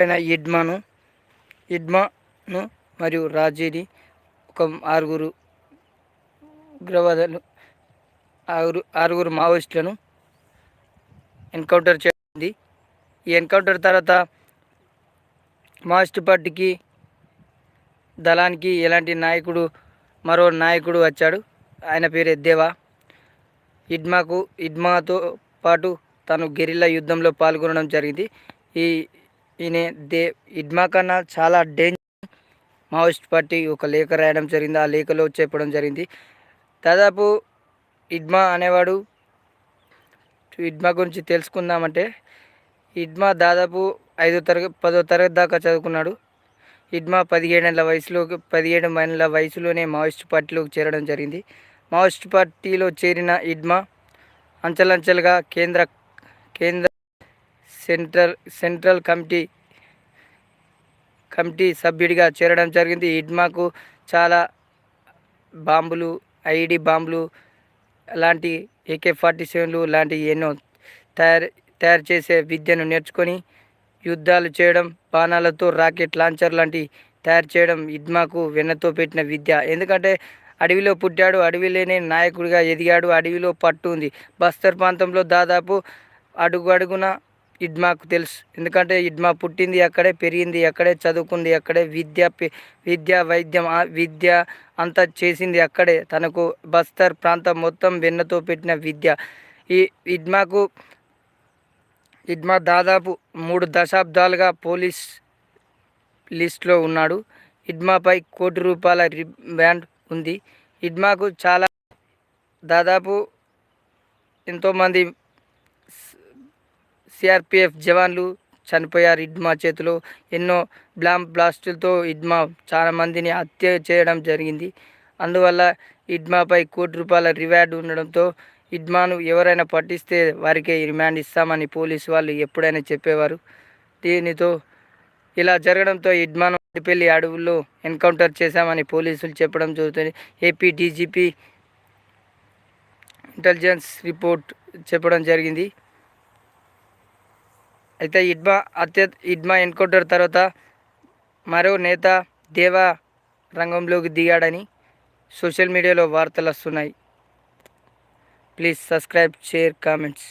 ఆయన ఇడ్మాను ఇడ్మాను మరియు రాజీని ఒక ఆరుగురు ఉగ్రవాదులు ఆరుగురు ఆరుగురు మావోయిస్టులను ఎన్కౌంటర్ చేసింది. ఈ ఎన్కౌంటర్ తర్వాత మావోయిస్ట్ పార్టీకి దళానికి ఎలాంటి నాయకుడు మరో నాయకుడు వచ్చాడు. ఆయన పేరు ఎద్దేవా ఇడ్మాకు ఇడ్మాతో పాటు తను గెరిల్లా యుద్ధంలో పాల్గొనడం జరిగింది. ఈ ఈయన దే ఇడ్మా కన్నా చాలా డేంజర్. మావోయిస్ట్ పార్టీ ఒక లేఖ రాయడం జరిగింది. ఆ లేఖలో చెప్పడం జరిగింది. దాదాపు ఇడ్మా అనేవాడు ఇడ్మా గురించి తెలుసుకుందామంటే ఇడ్మా దాదాపు ఐదో తరగతి పదో తరగతి దాకా చదువుకున్నాడు. ఇడ్మా పదిహేడేళ్ళ వయసులో పదిహేడు ఏళ్ళ వయసులోనే మావోయిస్ట్ పార్టీలోకి చేరడం జరిగింది. మావోయిస్ట్ పార్టీలో చేరిన ఇడ్మా అంచెలంచెలుగా కేంద్ర కేంద్ర సెంట్రల్ సెంట్రల్ కమిటీ కమిటీ సభ్యుడిగా చేరడం జరిగింది. ఇడ్మాకు చాలా బాంబులు ఐడి బాంబులు లాంటి ఏకే ఫార్టీ సెవెన్లు లాంటి ఎన్నో తయారు తయారు చేసే విద్యను నేర్చుకొని యుద్ధాలు చేయడం బాణాలతో రాకెట్ లాంచర్ లాంటి తయారు చేయడం ఇడ్మాకు వెన్నతో పెట్టిన విద్య. ఎందుకంటే అడవిలో పుట్టాడు అడవిలోనే నాయకుడిగా ఎదిగాడు అడవిలో పట్టు ఉంది. బస్తర్ ప్రాంతంలో దాదాపు అడుగు అడుగున ఇడ్మాకు తెలుసు. ఎందుకంటే ఇడ్మా పుట్టింది అక్కడే పెరిగింది అక్కడే చదువుకుంది అక్కడే విద్య విద్య వైద్యం విద్య అంతా చేసింది అక్కడే. తనకు బస్తర్ ప్రాంతం మొత్తం వెన్నతో పెట్టిన విద్య. ఈ ఇడ్మాకు ఇడ్మా దాదాపు మూడు దశాబ్దాలుగా పోలీస్ లిస్ట్లో ఉన్నాడు. ఇడ్మాపై కోటి రూపాయల రిబ్యాండ్ ఉంది. ఇడ్మాకు చాలా దాదాపు ఎంతోమంది సిఆర్పిఎఫ్ జవాన్లు చనిపోయారు. ఇడ్మా చేతిలో ఎన్నో బ్లామ్ బ్లాస్టులతో ఇడ్మా చాలా మందిని హత్య చేయడం జరిగింది. అందువల్ల ఇడ్మాపై కోటి రూపాయల రివార్డు ఉండడంతో ఇడ్మాను ఎవరైనా పట్టిస్తే వారికే రిమాండ్ ఇస్తామని పోలీసు వాళ్ళు ఎప్పుడైనా చెప్పేవారు. దీనితో ఇలా జరగడంతో ఇడ్మాను పెళ్ళి అడవుల్లో ఎన్కౌంటర్ చేశామని పోలీసులు చెప్పడం జరుగుతుంది. ఏపీ డీజీపీ ఇంటెలిజెన్స్ రిపోర్ట్ చెప్పడం జరిగింది. అయితే ఇడ్మా అత్య ఇడ్మా ఎన్కౌంటర్ తర్వాత మరో నేత దేవా రంగంలోకి దిగాడని సోషల్ మీడియాలో వార్తలు వస్తున్నాయి. Please subscribe share comments.